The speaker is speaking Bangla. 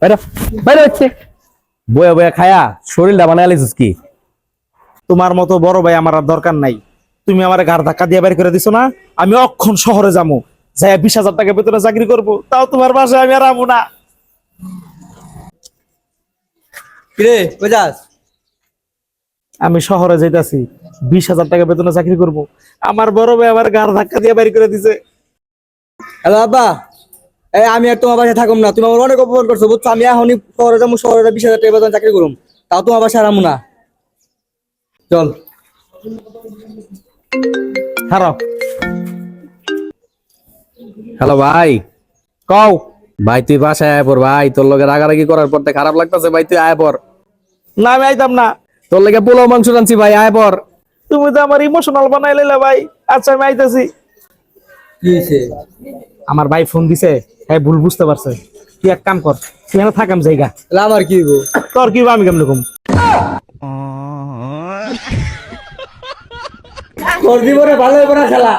বাইরে বাইরে হচ্ছে। বয়া বয়া খায়া শরীরটা বানায় আলিস কি? তোমার মতো বড় ভাই আমার আর দরকার নাই। তুমি আমার ঘাড় ধাক্কা দিয়ে বের করে দিছো না? আমি অক্ষণ শহরে যাব যাই বিশ হাজার টাকা বেতনে চাকরি করব। তাও তোমার বাসায় আমি আর আমু না। কিরে আমি শহরে যাইতাছি বিশ হাজার টাকা বেতনে চাকরি করব। আমার বড় ভাই আমার ঘাড় ধাক্কা দিয়ে বের করে দিছে। হ্যালো আব্বা। আমি আর তোমার বাসায় থাকুম না। তুমি আমার অনেক অপমান করছ বুঝছ? আমি এখনই শহরে যাব শহরে বিশ হাজার টাকা বেতন চাকরি করুম। তাও তোমার বাসায় আর আমু না। চল। হারাও। হ্যালো ভাই। কও। ভাই তুই বাসায় আয় পর ভাই তোর লগে রাগারাগি করার পর খারাপ লাগতেছে ভাই তুই আয় পর। না আমি আইতাম না। তোর লগে পোলাও মাংস রানছি ভাই আয় পর। তুমি তো আমার ইমোশনাল বানাই লাইলা ভাই। আচ্ছা আমি আইতাছি। কি আমার ভাই ফোন দিছে হ্যাঁ ভুল বুঝতে পারছে। তুই এক কাম কর তুই এখানে থাকাম জায়গা। আমার কি হইব? তোর কি হইবো, আমি কেমন রকম তোর জীবনে ভালো হইব না খেলা